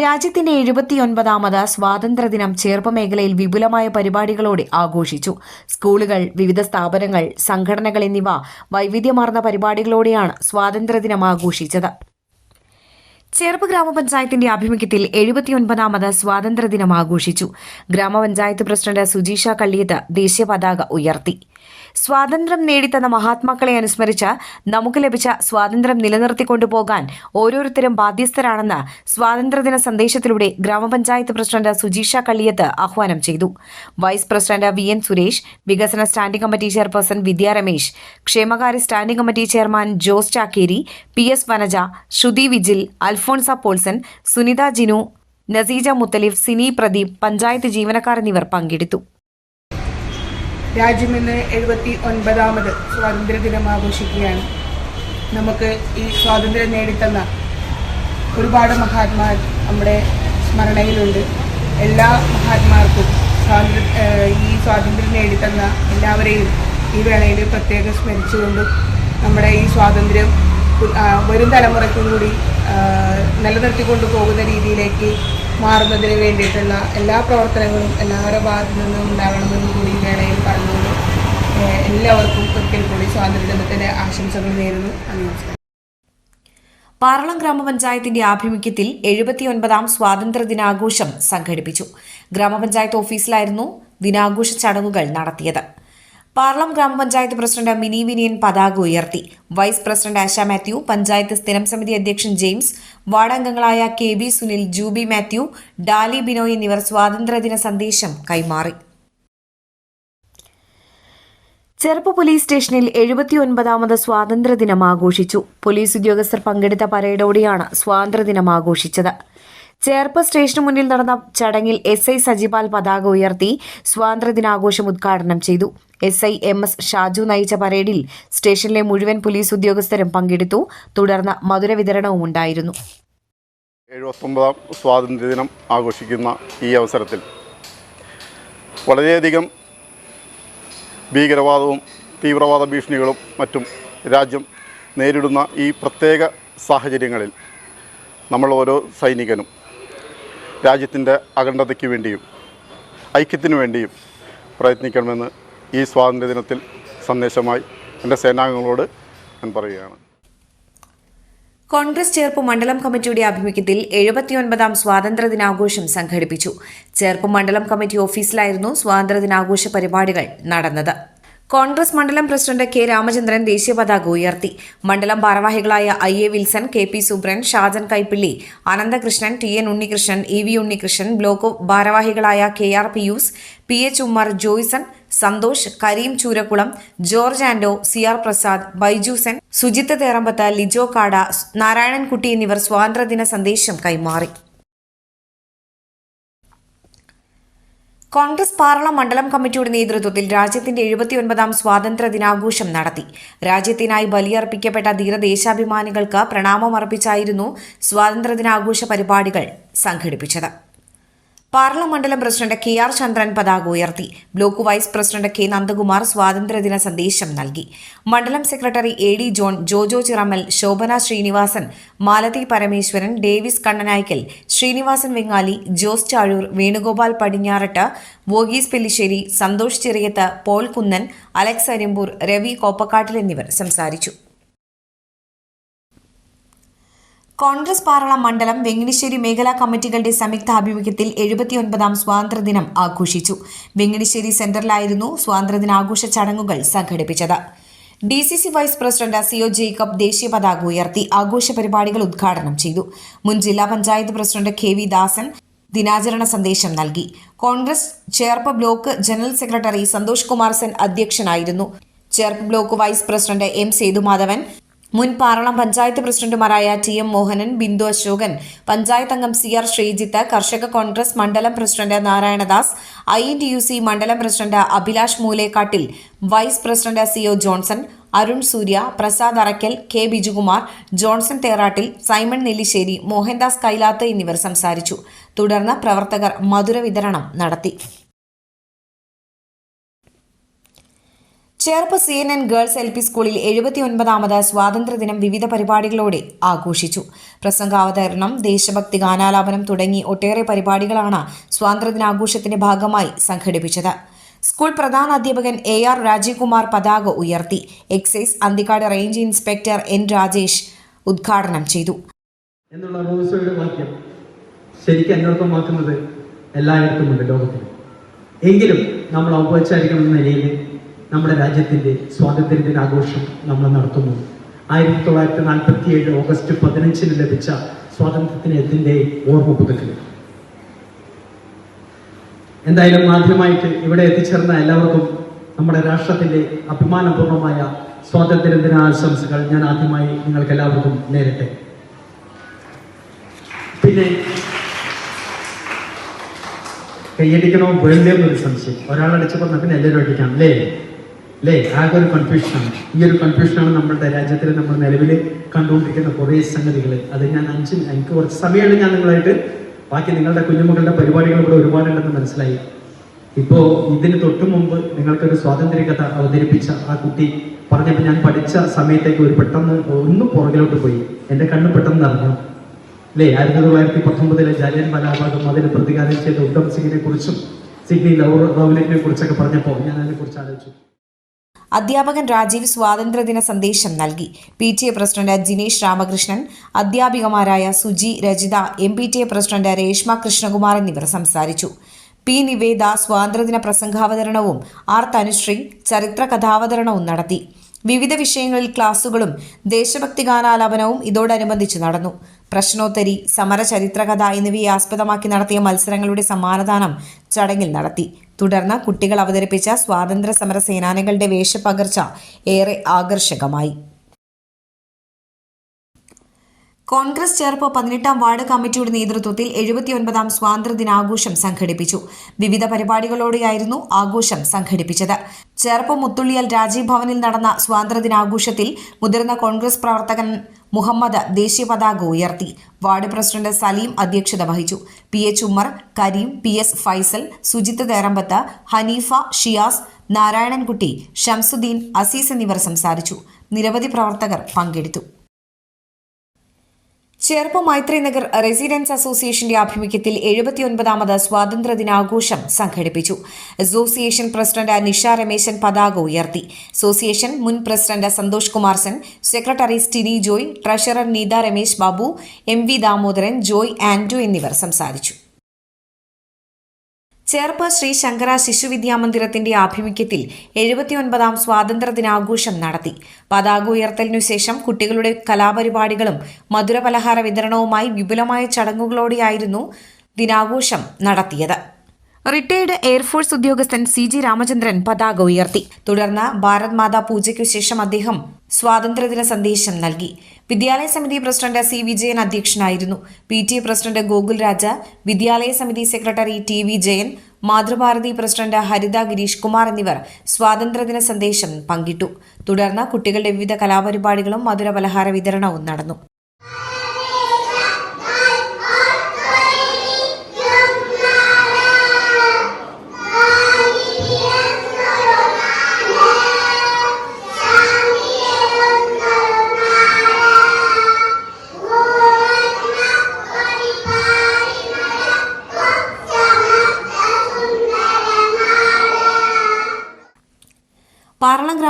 രാജ്യത്തിന്റെ എഴുപത്തിയൊൻപതാമത് സ്വാതന്ത്ര്യദിനം ചേർപ്പ് മേഖലയിൽ വിപുലമായ പരിപാടികളോടെ ആഘോഷിച്ചു. സ്കൂളുകൾ വിവിധ സ്ഥാപനങ്ങൾ സംഘടനകൾ എന്നിവ വൈവിധ്യമാർന്ന പരിപാടികളോടെയാണ് സ്വാതന്ത്ര്യദിനം ആഘോഷിച്ചത്. ചേർപ്പ് ഗ്രാമപഞ്ചായത്തിന്റെ ആഭിമുഖ്യത്തിൽ എഴുപത്തിയൊൻപതാമത് സ്വാതന്ത്ര്യദിനം ആഘോഷിച്ചു. ഗ്രാമപഞ്ചായത്ത് പ്രസിഡന്റ് സുജീഷ കള്ളിയത്ത് ദേശീയ പതാക ഉയർത്തി. സ്വാതന്ത്ര്യം നേടിത്തന്ന മഹാത്മാക്കളെ അനുസ്മരിച്ച് നമുക്ക് ലഭിച്ച സ്വാതന്ത്ര്യം നിലനിർത്തിക്കൊണ്ടുപോകാൻ ഓരോരുത്തരും ബാധ്യസ്ഥരാണെന്ന് സ്വാതന്ത്ര്യദിന സന്ദേശത്തിലൂടെ ഗ്രാമപഞ്ചായത്ത് പ്രസിഡന്റ് സുജീഷ കള്ളിയത്ത് ആഹ്വാനം ചെയ്തു. Vice president V N Suresh വികസന standing committee chairperson Vidya Ramesh ക്ഷേമകാര്യ standing committee chairman Jose Chakkery P S Vanaja Shruti Vijil Alphonsa Paulson Sunitha Jinu Naseeja Muthalif Sini Pradeep panchayat ജീവനക്കാർ എന്നിവർ പങ്കെടുത്തു. രാജ്യം ഇന്ന് എഴുപത്തി ഒൻപതാമത് സ്വാതന്ത്ര്യ ദിനം ആഘോഷിക്കുകയാണ്. നമുക്ക് ഈ സ്വാതന്ത്ര്യം നേടിത്തന്ന ഒരുപാട് മഹാത്മാർ നമ്മുടെ സ്മരണയിലുണ്ട്. എല്ലാ മഹാത്മാർക്കും സ്വാതന്ത്ര്യ ഈ സ്വാതന്ത്ര്യം നേടിത്തന്ന എല്ലാവരെയും ഈ വേളയിൽ പ്രത്യേകം സ്മരിച്ചുകൊണ്ട് നമ്മുടെ ഈ സ്വാതന്ത്ര്യം വരും തലമുറയ്ക്കും കൂടി നിലനിർത്തിക്കൊണ്ടു പോകുന്ന രീതിയിലേക്ക് മാറുന്നതിന് വേണ്ടിയിട്ടുള്ള എല്ലാ പ്രവർത്തനങ്ങളും എല്ലാവരുടെ ഭാഗത്തു നിന്നും ഉണ്ടാകണമെന്നും കൂടി വേളയിൽ പറഞ്ഞുകൊണ്ട് എല്ലാവർക്കും ഒരിക്കൽ കൂടി സ്വാതന്ത്ര്യ ദിനത്തിന്റെ ആശംസകൾ നേരുന്നു. നമസ്കാരം. പാറളം ഗ്രാമപഞ്ചായത്തിന്റെ ആഭിമുഖ്യത്തിൽ എഴുപത്തിയൊൻപതാം സ്വാതന്ത്ര്യ ദിനാഘോഷം സംഘടിപ്പിച്ചു. ഗ്രാമപഞ്ചായത്ത് ഓഫീസിലായിരുന്നു ദിനാഘോഷ ചടങ്ങുകൾ നടത്തിയത്. പാർളം ഗ്രാമപഞ്ചായത്ത് പ്രസിഡന്റ് മിനി വിനിയൻ പതാക ഉയർത്തി. വൈസ് പ്രസിഡന്റ് ആശ മാത്യു പഞ്ചായത്ത് സ്ഥിരം സമിതി അധ്യക്ഷൻ ജെയിംസ് വാർഡംഗങ്ങളായ കെ ബി സുനിൽ ജൂബി മാത്യു ഡാലി ബിനോയ് എന്നിവർ സ്വാതന്ത്ര്യദിന സന്ദേശം കൈമാറി. ചെറുപ്പ് പോലീസ് സ്റ്റേഷനിൽ എഴുപത്തിയൊൻപതാമത് സ്വാതന്ത്ര്യദിനം ആഘോഷിച്ചു. പോലീസ് ഉദ്യോഗസ്ഥർ പങ്കെടുത്ത പരേഡോടെയാണ് സ്വാതന്ത്ര്യദിനം ആഘോഷിച്ചത്. ചേർപ്പ് സ്റ്റേഷന് മുന്നിൽ നടന്ന ചടങ്ങിൽ എസ് ഐ സജിപാൽ പതാക ഉയർത്തി സ്വാതന്ത്ര്യദിനാഘോഷം ഉദ്ഘാടനം ചെയ്തു. S I M S Shaju നയിച്ച പരേഡിൽ സ്റ്റേഷനിലെ മുഴുവൻ പോലീസ് ഉദ്യോഗസ്ഥരും പങ്കെടുത്തു. തുടർന്ന് മധുര വിതരണവും ഉണ്ടായിരുന്നു. എഴുപത്തൊമ്പതാം സ്വാതന്ത്ര്യദിനം ആഘോഷിക്കുന്ന ഈ അവസരത്തിൽ വളരെയധികം ഭീകരവാദവും തീവ്രവാദ ഭീഷണികളും മറ്റും രാജ്യം നേരിടുന്ന ഈ പ്രത്യേക സാഹചര്യങ്ങളിൽ നമ്മൾ ഓരോ സൈനികനും രാജ്യത്തിന്റെ അഖണ്ഡതയ്ക്ക് വേണ്ടിയും ഐക്യത്തിനു വേണ്ടിയും പ്രയത്നിക്കണമെന്ന് ഈ സ്വാതന്ത്ര്യദിനത്തിൽ സന്ദേശമായി എന്റെ സേനാംഗങ്ങളോട് ഞാൻ പറയുകയാണ്. കോൺഗ്രസ് ചേർപ്പ് മണ്ഡലം കമ്മിറ്റിയുടെ ആഭിമുഖ്യത്തിൽ എഴുപത്തിയൊൻപതാം സ്വാതന്ത്ര്യദിനാഘോഷം സംഘടിപ്പിച്ചു. ചേർപ്പ് മണ്ഡലം കമ്മിറ്റി ഓഫീസിലായിരുന്നു സ്വാതന്ത്ര്യദിനാഘോഷ പരിപാടികൾ നടന്നത്. കോൺഗ്രസ് മണ്ഡലം പ്രസിഡന്റ് കെ രാമചന്ദ്രൻ ദേശീയ പതാക ഉയർത്തി. മണ്ഡലം ഭാരവാഹികളായ I A Wilson K P Subran Shajan Kaippilly Ananthakrishnan T N Unnikrishnan E V Unnikrishnan block ഭാരവാഹികളായ K R Piyus P H Ummer Joyson Santhosh Kareem Choorakkulam George Ando C R Prasad Baijusan Sujith Therambath Lijo Kada Narayanankutty എന്നിവർ സ്വാതന്ത്ര്യദിന സന്ദേശം കൈമാറി. കോൺഗ്രസ് പാർള മണ്ഡലം കമ്മിറ്റിയുടെ നേതൃത്വത്തിൽ രാജ്യത്തിന്റെ എഴുപത്തിയൊൻപതാം സ്വാതന്ത്ര്യ ദിനാഘോഷം നടത്തി. രാജ്യത്തിനായി ബലിയർപ്പിക്കപ്പെട്ട ധീരദേശാഭിമാനികൾക്ക് പ്രണാമം അർപ്പിച്ചായിരുന്നു സ്വാതന്ത്ര്യ ദിനാഘോഷ പരിപാടികൾ സംഘടിപ്പിച്ചത്. പാർല മണ്ഡലം പ്രസിഡന്റ് കെ ആർ ചന്ദ്രൻ പതാക ഉയർത്തി. Block vice president K Nandakumar സ്വാതന്ത്ര്യദിന സന്ദേശം നൽകി. മണ്ഡലം secretary A D John Jojo Chiramal Shobhana Srinivasan Malathi Parameswaran Davis Kannanaikkal Srinivasan Vengali Jose Chazhoor Venugopal Padinjarattu Varghese Pellissery Santhosh Chirayath Paul Kunnan Alex Arimbur Ravi Koppakkattil എന്നിവർ സംസാരിച്ചു. കോൺഗ്രസ് പാറള മണ്ഡലം വെങ്ങനിശ്ശേരി മേഖലാ കമ്മിറ്റികളുടെ സംയുക്ത ആഭിമുഖ്യത്തിൽ എഴുപത്തിയൊൻപതാം സ്വാതന്ത്ര്യദിനം ആഘോഷിച്ചു. വെങ്ങനിശ്ശേരി സെന്ററിലായിരുന്നു സ്വാതന്ത്ര്യദിനാഘോഷ ചടങ്ങുകൾ സംഘടിപ്പിച്ചത്. D C C vice president C O Jacob ദേശീയ പതാക ഉയർത്തി ആഘോഷ പരിപാടികൾ ഉദ്ഘാടനം ചെയ്തു. മുൻ ജില്ലാ panchayat president K V Dasan ദിനാചരണ സന്ദേശം നൽകി. Congress Cherpu block general secretary Santhosh Kumar Sen അധ്യക്ഷനായിരുന്നു. Cherpu block vice president M Sethumadhavan മുൻ പാറളം പഞ്ചായത്ത് പ്രസിഡന്റുമാരായ ടി എം മോഹനൻ ബിന്ദു അശോകൻ പഞ്ചായത്ത് അംഗം സി ആർ ശ്രീജിത്ത് കർഷക കോൺഗ്രസ് മണ്ഡലം president Narayanadas I N T U C മണ്ഡലം president Abhilash Moolekkattil vice president C O Johnson Arun Surya Prasad Arakkal K Bijukumar Johnson Therattil Simon Nellissery Mohandas Kailath എന്നിവർ സംസാരിച്ചു. തുടർന്ന് പ്രവർത്തകർ മധുര വിതരണം നടത്തി. Cherpu C N N girls L P സ്കൂളിൽ എഴുപത്തിയൊൻപതാമത് സ്വാതന്ത്ര്യദിനം വിവിധ പരിപാടികളോടെ ആഘോഷിച്ചു. പ്രസംഗാവതരണം ദേശഭക്തി ഗാനാലാപനം തുടങ്ങി ഒട്ടേറെ പരിപാടികളാണ് സ്വാതന്ത്ര്യദിനാഘോഷത്തിന്റെ ഭാഗമായി സംഘടിപ്പിച്ചത്. സ്കൂൾ പ്രധാന അധ്യാപകൻ എ ആർ രാജീവ് കുമാർ പതാക ഉയർത്തി. Excise Anthikkad range inspector N Rajesh ഉദ്ഘാടനം ചെയ്തു. എന്നുള്ള വാക്യം ലോകത്തിൽ എങ്കിലും നമ്മൾ ഔപചാരികം എന്ന നിലയിൽ നമ്മുടെ രാജ്യത്തിന്റെ സ്വാതന്ത്ര്യദിനാഘോഷം നമ്മൾ നടത്തുന്നു. ആയിരത്തി തൊള്ളായിരത്തി നാൽപ്പത്തി ഏഴ് ഓഗസ്റ്റ് പതിനഞ്ചിന് ലഭിച്ച സ്വാതന്ത്ര്യദിനത്തിന്റെ ഓർമ്മ പുതുക്കൽ. എന്തായാലും ആദ്യമായിട്ട് ഇവിടെ എത്തിച്ചേർന്ന എല്ലാവർക്കും നമ്മുടെ രാഷ്ട്രത്തിന്റെ അഭിമാനപൂർവമായ സ്വാതന്ത്ര്യ ദിനാശംസകൾ ഞാൻ ആദ്യമായി നിങ്ങൾക്ക് എല്ലാവർക്കും നേരട്ടെ. പിന്നെ കൈയടിക്കണോ വേണ്ടോ സംശയം. ഒരാൾ അടിച്ചപ്പോൾ പിന്നെ എല്ലാവരും അടിക്കാം അല്ലേ? അല്ലേ? ആകെ ഒരു കൺഫ്യൂഷനാണ് ഈ ഒരു കൺഫ്യൂഷനാണ് നമ്മുടെ രാജ്യത്തിൽ നമ്മൾ നിലവിൽ കണ്ടുകൊണ്ടിരിക്കുന്ന കുറേ സംഗതികൾ. അത് ഞാൻ അഞ്ച് എനിക്ക് കുറച്ച് സമയമാണ് ഞാൻ നിങ്ങളായിട്ട്. ബാക്കി നിങ്ങളുടെ കുഞ്ഞുമക്കളുടെ പരിപാടികൾ ഇവിടെ ഒരുപാടുണ്ടെന്ന് മനസ്സിലായി. ഇപ്പോൾ ഇതിന് തൊട്ടു മുമ്പ് നിങ്ങൾക്കൊരു സ്വാതന്ത്ര്യ കഥ അവതരിപ്പിച്ച ആ കുട്ടി പറഞ്ഞപ്പോൾ ഞാൻ പഠിച്ച സമയത്തേക്ക് ഒരു പെട്ടെന്ന് ഒന്ന് പുറകിലോട്ട് പോയി. എന്റെ കണ്ണ് പെട്ടെന്ന് നിറഞ്ഞു. അല്ലേ? ആയിരത്തി തൊള്ളായിരത്തി പത്തൊമ്പതിലെ ജാലിയൻ മലാഭാഗം അതിന് പ്രതികാരം ചെയ്ത ഉദ്ധം സിംഗിനെ കുറിച്ചും സിഡ്നി റൗലറ്റിനെ കുറിച്ചൊക്കെ പറഞ്ഞപ്പോൾ ഞാൻ അതിനെക്കുറിച്ച് ആലോചിച്ചു. അധ്യാപകൻ രാജീവ് സ്വാതന്ത്ര്യദിന സന്ദേശം നൽകി. P T A president Jinesh Ramakrishnan അധ്യാപികമാരായ Suji Rajitha M P T A president Reshma Krishnakumar എന്നിവർ സംസാരിച്ചു. പി നിവേദ സ്വാതന്ത്ര്യദിന പ്രസംഗാവതരണവും ആർ തനുശ്രീ ചരിത്ര കഥാവതരണവും നടത്തി. വിവിധ വിഷയങ്ങളിൽ ക്ലാസുകളും ദേശഭക്തി ഗാനാലാപനവും ഇതോടനുബന്ധിച്ച് നടന്നു. പ്രശ്നോത്തരി സമര ചരിത്രകഥ എന്നിവയെ ആസ്പദമാക്കി നടത്തിയ മത്സരങ്ങളുടെ സമ്മാനദാനം ചടങ്ങിൽ നടത്തി. തുടർന്ന് കുട്ടികൾ അവതരിപ്പിച്ച സ്വാതന്ത്ര്യ സമര സേനാനികളുടെ വേഷപകർച്ച ഏറെ ആകർഷകമായി. കോൺഗ്രസ് ചേർപ്പ് പതിനെട്ടാം വാർഡ് കമ്മിറ്റിയുടെ നേതൃത്വത്തിൽ എഴുപത്തിയൊൻപതാം സ്വാതന്ത്ര്യ ദിനാഘോഷം സംഘടിപ്പിച്ചു. വിവിധ പരിപാടികളോടെയായിരുന്നു ആഘോഷം സംഘടിപ്പിച്ചത്. ചേർപ്പ് മുത്തുള്ളിയൽ രാജീവ് ഭവനിൽ നടന്ന സ്വാതന്ത്ര്യ ദിനാഘോഷത്തിൽ മുതിർന്ന കോൺഗ്രസ് പ്രവർത്തകൻ മുഹമ്മദ് ദേശീയ പതാക ഉയർത്തി. വാർഡ് പ്രസിഡന്റ് സലീം അധ്യക്ഷത വഹിച്ചു. P H Ummer Kareem P S Faisal Sujith Therambath Haneefa Shiyas Narayanankutty Shamsuddin Azeez എന്നിവർ സംസാരിച്ചു. നിരവധി പ്രവർത്തകർ പങ്കെടുത്തു. ചേർപ്പ് മൈത്രി നഗർ റെസിഡൻസ് അസോസിയേഷന്റെ ആഭിമുഖ്യത്തിൽ എഴുപത്തിയൊൻപതാമത് സ്വാതന്ത്ര്യദിനാഘോഷം സംഘടിപ്പിച്ചു. അസോസിയേഷൻ പ്രസിഡന്റ് നിഷ രമേശൻ പതാക ഉയർത്തി. അസോസിയേഷൻ മുൻ president Santhosh Kumar Sen secretary Stini Joy treasurer Neetha Ramesh Babu M V Damodaran Joy Andu എന്നിവർ സംസാരിച്ചു. ചേർപ്പ് ശ്രീ ശങ്കര ശിശുവിദ്യാമന്ദിരത്തിന്റെ ആഭിമുഖ്യത്തിൽ എഴുപത്തിയൊൻപതാം സ്വാതന്ത്ര്യദിനാഘോഷം നടത്തി. പതാക ഉയർത്തലിനു ശേഷം കുട്ടികളുടെ കലാപരിപാടികളും മധുരപലഹാര വിതരണവുമായി വിപുലമായ ചടങ്ങുകളോടെയായിരുന്നു ദിനാഘോഷം നടത്തിയത്. റിട്ടയർഡ് എയർഫോഴ്സ് ഉദ്യോഗസ്ഥൻ സി ജി രാമചന്ദ്രൻ പതാക ഉയർത്തി. തുടർന്ന് ഭാരത് മാതാ പൂജയ്ക്കു ശേഷം അദ്ദേഹം സ്വാതന്ത്ര്യദിന സന്ദേശം നൽകി. വിദ്യാലയ സമിതി പ്രസിഡന്റ് സി വിജയൻ അധ്യക്ഷനായിരുന്നു. P T president Gokul Raja വിദ്യാലയ സമിതി secretary T V Jayan Mathrubharathi president Haritha Gireesh Kumar എന്നിവർ സ്വാതന്ത്ര്യദിന സന്ദേശം പങ്കിട്ടു. തുടർന്ന് കുട്ടികളുടെ വിവിധ കലാപരിപാടികളും മധുര പലഹാര വിതരണവും നടന്നു.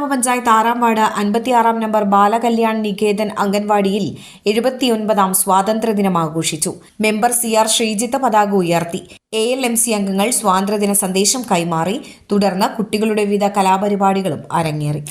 ഗ്രാമപഞ്ചായത്ത് ആറാം വാർഡ് അൻപത്തിയാറാം നമ്പർ ബാലകല്യാൺ നികേതൻ അംഗൻവാടിയിൽ എഴുപത്തിയൊൻപതാം സ്വാതന്ത്ര്യദിനം ആഘോഷിച്ചു. മെമ്പർ സി ആർ ശ്രീജിത്ത് പതാക ഉയർത്തി. എ എൽ എം സി അംഗങ്ങൾ സ്വാതന്ത്ര്യദിന സന്ദേശം കൈമാറി. തുടർന്ന് കുട്ടികളുടെ വിവിധ കലാപരിപാടികളും അരങ്ങേറി.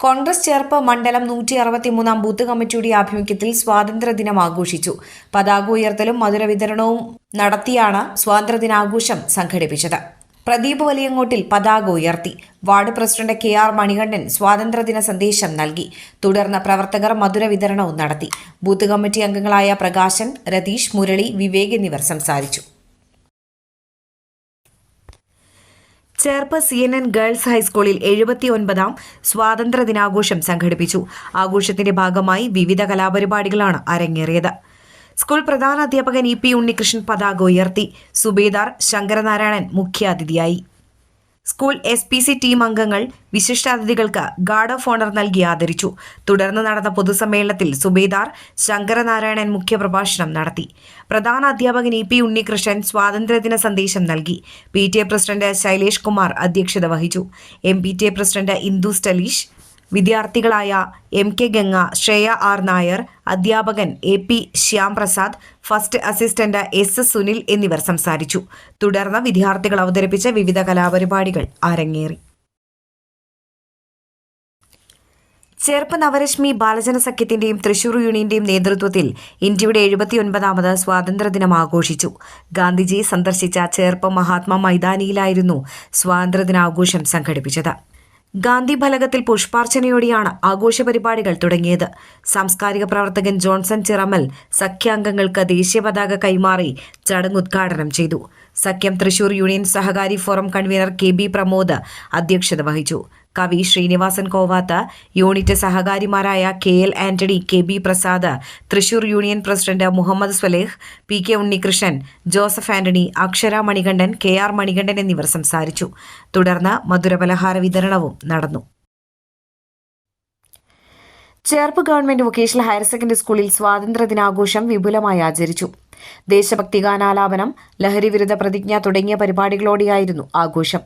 കോൺഗ്രസ് ചേർപ്പ് മണ്ഡലം നൂറ്റി അറുപത്തിമൂന്നാം ബൂത്ത് കമ്മിറ്റിയുടെ ആഭിമുഖ്യത്തിൽ സ്വാതന്ത്ര്യദിനം ആഘോഷിച്ചു. പതാക ഉയർത്തലും മധുര വിതരണവും നടത്തിയാണ് സ്വാതന്ത്ര്യദിനാഘോഷം സംഘടിപ്പിച്ചത്. പ്രദീപ് വലിയങ്ങോട്ടിൽ പതാക ഉയർത്തി. Ward president K R Manikandan സ്വാതന്ത്ര്യദിന സന്ദേശം നൽകി. തുടർന്ന് പ്രവർത്തകർ മധുര വിതരണവും നടത്തി. ബൂത്ത് കമ്മിറ്റി അംഗങ്ങളായ പ്രകാശൻ രതീഷ് മുരളി വിവേക് എന്നിവർ സംസാരിച്ചു. Cherpu C N N girls ഹൈസ്കൂളിൽ എഴുപത്തിയൊൻപതാം സ്വാതന്ത്ര്യ ദിനാഘോഷം സംഘടിപ്പിച്ചു. ആഘോഷത്തിന്റെ ഭാഗമായി വിവിധ കലാപരിപാടികളാണ് അരങ്ങേറിയത്. സ്കൂൾ പ്രധാന അധ്യാപകൻ ഇ പി ഉണ്ണികൃഷ്ണൻ പതാക ഉയർത്തി. സുബേദാർ ശങ്കരനാരായണൻ മുഖ്യാതിഥിയായി. School S P C team അംഗങ്ങൾ വിശിഷ്ടാതിഥികൾക്ക് ഗാർഡ് ഓഫ് ഓണർ നൽകി ആദരിച്ചു. തുടർന്ന് നടന്ന പൊതുസമ്മേളനത്തിൽ സുബേദാർ ശങ്കരനാരായണൻ മുഖ്യപ്രഭാഷണം നടത്തി. പ്രധാന അധ്യാപകൻ ഇ പി ഉണ്ണികൃഷ്ണൻ സ്വാതന്ത്ര്യദിന സന്ദേശം നൽകി. P T A president Shailesh Kumar അധ്യക്ഷത വഹിച്ചു. M P T A president Indu Stalish വിദ്യാർത്ഥികളായ M K Ganga Shreya R Nair അധ്യാപകൻ A P Shyamprasad first assistant S Sunil എന്നിവർ സംസാരിച്ചു. തുടർന്ന് വിദ്യാർത്ഥികൾ അവതരിപ്പിച്ച വിവിധ കലാപരിപാടികൾ അരങ്ങേറി. ചെറുപ്പ് നവരശ്മി ബാലജന സഖ്യത്തിന്റെയും തൃശൂർ യൂണിയന്റെയും നേതൃത്വത്തിൽ ഇന്ത്യയുടെ എഴുപത്തിയൊൻപതാമത് സ്വാതന്ത്ര്യദിനം ആഘോഷിച്ചു. ഗാന്ധിജിയെ സന്ദർശിച്ച ചേർപ്പ് മഹാത്മാ മൈതാനിയിലായിരുന്നു സ്വാതന്ത്ര്യദിനാഘോഷം സംഘടിപ്പിച്ചത്. ഗാന്ധി ഫലകത്തിൽ പുഷ്പാർച്ചനയോടെയാണ് ആഘോഷ പരിപാടികൾ തുടങ്ങിയത്. സാംസ്കാരിക പ്രവർത്തകൻ ജോൺസൺ ചിറമൽ സഖ്യാംഗങ്ങൾക്ക് ദേശീയ പതാക കൈമാറി ചടങ്ങ് ഉദ്ഘാടനം ചെയ്തു. സഖ്യം Thrissur union സഹകാരി forum convener K B Pramod അധ്യക്ഷത വഹിച്ചു. കവി Srinivasan Kovath unit സഹകാരിമാരായ K L Antony K B Prasad Thrissur union president Muhammad Swaleh P K Unnikrishnan Joseph Antony Akshara Manikandan K R Manikandan എന്നിവർ സംസാരിച്ചു. തുടർന്ന് മധുരപലഹാര വിതരണവും നടന്നു. Cherpu government vocational higher secondary സ്കൂളിൽ സ്വാതന്ത്ര്യദിനാഘോഷം വിപുലമായി ആചരിച്ചു. ദേശഭക്തി ഗാനാലാപനം ലഹരിവിരുദ്ധ പ്രതിജ്ഞ തുടങ്ങിയ പരിപാടികളോടെയായിരുന്നു ആഘോഷം.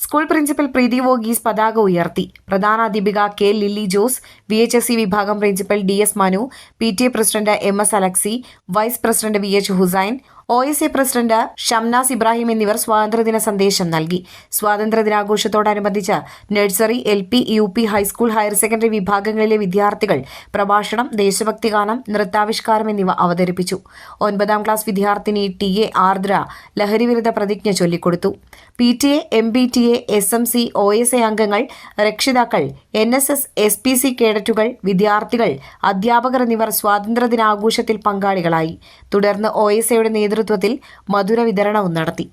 സ്കൂൾ പ്രിൻസിപ്പൽ പ്രീതി വോഗീസ് പതാക ഉയർത്തി. പ്രധാന അധ്യാപിക K Lilly Jose V H S C വിഭാഗം principal D S Manu P T A president M S Alexy vice president V H Hussain O S A president Shamnas Ibrahim എന്നിവർ സ്വാതന്ത്ര്യദിന സന്ദേശം നൽകി. സ്വാതന്ത്ര്യദിനാഘോഷത്തോടനുബന്ധിച്ച് nursery L P U P high school higher secondary വിഭാഗങ്ങളിലെ വിദ്യാർത്ഥികൾ പ്രഭാഷണം ദേശഭക്തി ഗാനം നൃത്താവിഷ്കാരം എന്നിവ അവതരിപ്പിച്ചു. ഒൻപതാം ക്ലാസ് വിദ്യാർത്ഥിനി ടി എ ആർദ്ര ലഹരിവിരുദ്ധ പ്രതിജ്ഞ ചൊല്ലിക്കൊടുത്തു. P T A M B T A S M C O S A അംഗങ്ങൾ രക്ഷിതാക്കൾ N S S S P C കേഡറ്റുകൾ വിദ്യാർത്ഥികൾ അധ്യാപകർ എന്നിവർ സ്വാതന്ത്ര്യദിനാഘോഷത്തിൽ പങ്കാളികളായി. തുടർന്ന് ഒ എസ് എയുടെ നേതൃത്വത്തിൽ മധുര വിതരണവും നടത്തി.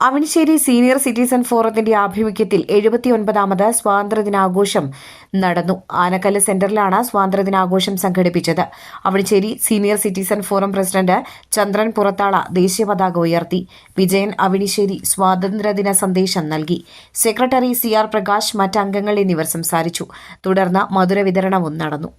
അവനിശ്ശേരി സീനിയർ സിറ്റിസൺ ഫോറത്തിന്റെ ആഭിമുഖ്യത്തിൽ എഴുപത്തിയൊൻപതാമത് സ്വാതന്ത്ര്യദിനാഘോഷം നടന്നു. ആനക്കല്ല് സെന്ററിലാണ് സ്വാതന്ത്ര്യദിനാഘോഷം സംഘടിപ്പിച്ചത്. Avanissery senior citizen forum president Chandran Purathala ദേശീയ പതാക ഉയർത്തി. വിജയൻ അവണിശ്ശേരി സ്വാതന്ത്ര്യദിന സന്ദേശം നൽകി. സെക്രട്ടറി സി ആർ പ്രകാശ് മറ്റംഗങ്ങൾ എന്നിവർ സംസാരിച്ചു. തുടർന്ന് മധുര വിതരണവും നടന്നു.